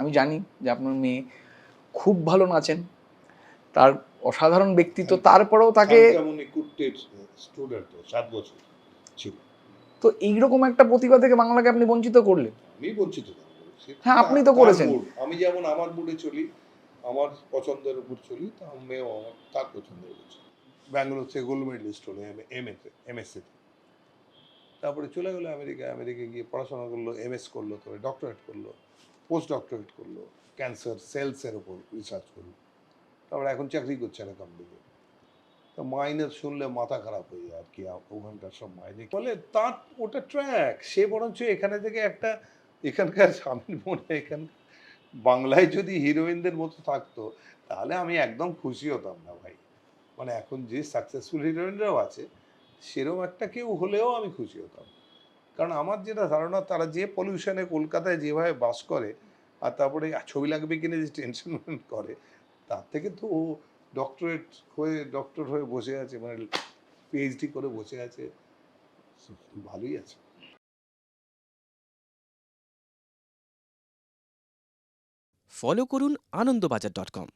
আমি জানি যে আপনার মেয়ে খুব ভালো নাচেন। তার অসাধারণ ব্যক্তিত্ব তারপরেও তাকে শান্তামণি কুট্টের স্টুডেন্ট সাত বছর ছিল। তো এইরকম একটা প্রতিভা থেকে বাংলাকে আপনি বঞ্চিত করলেন? আমি বঞ্চিত হ্যাঁ, আপনি তো করেছেন। আমি যেমন আমার মুডে চলি আমার পছন্দের উপর চলি তা মেয়েও আমার তার পছন্দের উপর চলি। ব্যাঙ্গালোর থেকে গোল্ড মেডেলিস্ট হলো এম এতে এমএসসিতে তারপরে চলে গেলো আমেরিকা আমেরিকা গিয়ে পড়াশোনা করল এম এস করল তবে ডক্টরেট করল। পোস্ট ডক্টরেট করল, ক্যান্সার সেলসের ওপর রিসার্চ করল। তারপরে এখন চাকরি করছে না কোম্পানিতে তো মাইনে শুনলে মাথা খারাপ হয়ে যায় আর কি ওখানকার সব মাইনে বলে তার ওটা ট্র্যাক সে বরঞ্চ এখানে থেকে একটা, এখানকার স্বামীর মনে এখান, বাংলায় যদি হিরোইনদের মতো থাকতো, তাহলে আমি একদম খুশি হতাম না ভাই। মানে এখন যে সাকসেসফুল হিরোইনরাও আছে সেরকম একটা কেউ হলেও আমি খুশি হতাম। কারণ আমার যেটা ধারণা, তারা যে পলিউশনে কলকাতায় যেভাবে বাস করে, আর তারপরে ছবি লাগবে কিনে যে টেনশন করে, তার থেকে তো ও ডক্টরেট হয়ে ডক্টর হয়ে বসে আছে মানে পিএইচডি করে বসে আছে ভালোই আছে। ফলো করুন আনন্দবাজার ডট কম